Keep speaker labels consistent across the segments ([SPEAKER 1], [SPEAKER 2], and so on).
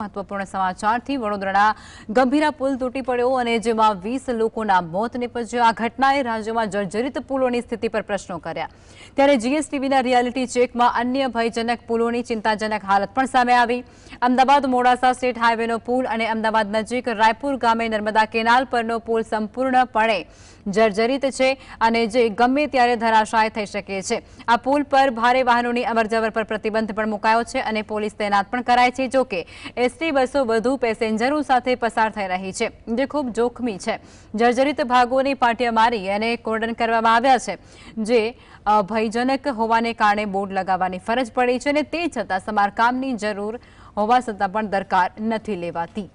[SPEAKER 1] મહત્વપૂર્ણ સમાચારથી વડોદરાના ગંભીરા પુલ તૂટી પડ્યો અને જેમાં વીસ લોકોના મોત નીપજ્યા. આ ઘટનાએ રાજ્યમાં જર્જરિત પુલોની સ્થિતિ પર પ્રશ્નો કર્યા. ત્યારે જીએસટીવીના રિયાલિટી ચેકમાં અન્ય ભયજનક પુલોની ચિંતાજનક હાલત પણ સામે આવી. અમદાવાદ મોડાસા સ્ટેટ હાઈવેનો પુલ અને અમદાવાદ નજીક રાયપુર ગામે નર્મદા કેનાલ પરનો પુલ સંપૂર્ણપણે જર્જરિત છે અને જે ગમે ત્યારે ધરાશાય થઈ શકે છે. આ પુલ પર ભારે વાહનોની અવરજવર પર પ્રતિબંધ પણ મુકાયો છે અને પોલીસ તૈનાત પણ કરાય છે. જોકે એસટી બસો વધુ પેસેન્જરો સાથે પસાર થઈ રહી છે. જે ખૂબ જોખમી છે. જર્જરિત ભાગોની પાટિયા મારી અને કોર્ડન કરવામાં આવ્યા છે. જે ભયજનક હોવાને કારણે બોર્ડ લગાવવાની ફરજ પડી છે અને તે છતાં સમારકામની જરૂર હોવા છતાં પણ દરકાર નથી લેવાતી.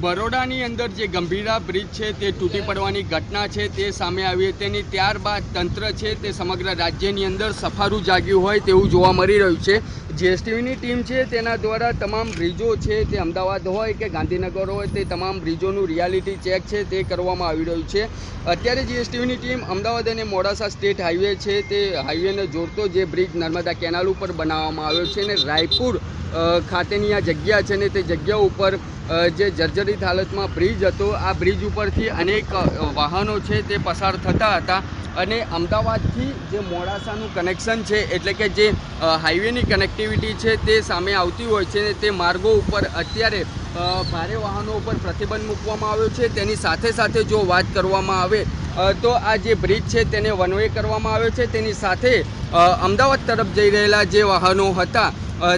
[SPEAKER 2] બરોડાની અંદર જે ગંભીરા બ્રિજ છે તે તૂટી પડવાની ઘટના છે તે સામે આવી તેની ત્યારબાદ તંત્ર છે તે સમગ્ર રાજ્યની અંદર સફારું જાગ્યું હોય તેવું જોવા મળી રહ્યું છે. જીએસટીવીની ટીમ છે, તેના દ્વારા તમામ બ્રિજો છે, તે અમદાવાદ હોય કે ગાંધીનગર હોય, તે તમામ બ્રિજોનું રિયાલિટી ચેક છે, તે કરવામાં આવી રહ્યું છે. અત્યારે જીએસટીવીની ટીમ અમદાવાદ અને મોડાસા સ્ટેટ હાઈવે છે, તે હાઈવેને જોડતો જે બ્રિજ નર્મદા કેનાલ ઉપર બનાવવામાં આવ્યો છે અને રાયપુર ખાતેની આ જગ્યા છે ને તે જગ્યા ઉપર જે જર્જરિત હાલતમાં બ્રિજ હતો, આ બ્રિજ ઉપરથી અનેક વાહનો છે તે પસાર થતા હતા. અને અમદાવાદથી જે મોડાસાનું કનેક્શન છે, એટલે કે જે હાઈવેની કનેક્ટિવિટી છે, તે સામે આવતી હોય છે તે માર્ગો ઉપર અત્યારે ભારે વાહનો ઉપર પ્રતિબંધ મૂકવામાં આવ્યો છે. તેની સાથે સાથે જો વાત કરવામાં આવે તો આ જે બ્રિજ છે તેને વન વે કરવામાં આવ્યો છે. તેની સાથે અમદાવાદ તરફ જઈ રહેલા જે વાહનો હતા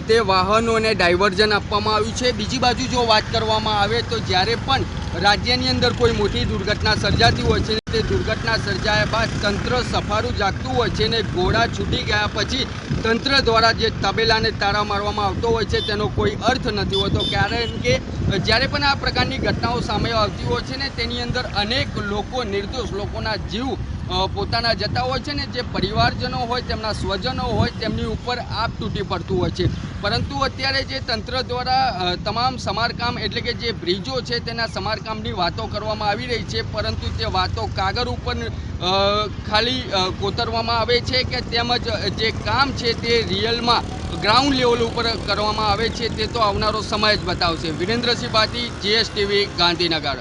[SPEAKER 2] તે વાહનોને ડાયવર્ઝન આપવામાં આવ્યું છે. બીજી બાજુ જો વાત કરવામાં આવે તો જ્યારે પણ રાજ્યની અંદર કોઈ મોટી દુર્ઘટના સર્જાતી હોય છે તે દુર્ઘટના સર્જાયા બાદ તંત્ર સફારું જાગતું હોય છે ને ઘોડા છૂટી ગયા પછી તંત્ર દ્વારા જે તબેલાને તાળા મારવામાં આવતો હોય છે તેનો કોઈ અર્થ નથી હોતો. કારણ કે જ્યારે પણ આ પ્રકારની ઘટનાઓ સામે આવતી હોય છે ને તેની અંદર અનેક લોકો, નિર્દોષ લોકોના જીવ પોતાના જતા હોય છે ને, જે પરિવારજનો હોય, તેમના સ્વજનો હોય, તેમની ઉપર આપ તૂટી પડતું હોય છે. પરંતુ અત્યારે જે તંત્ર દ્વારા તમામ સમારકામ એટલે કે જે બ્રિજો છે, તેના સમારકામની વાતો કરવામાં આવી રહી છે, પરંતુ તે વાતો કાગળ ઉપર ખાલી કોતરવામાં આવે છે કે તેમજ જે કામ છે તે રિયલમાં ગ્રાઉન્ડ લેવલ ઉપર કરવામાં આવે છે, તે તો આવનારો સમય જ બતાવશે. વિરેન્દ્રસિંહ પાટી જીએસટીવી, ગાંધીનગર.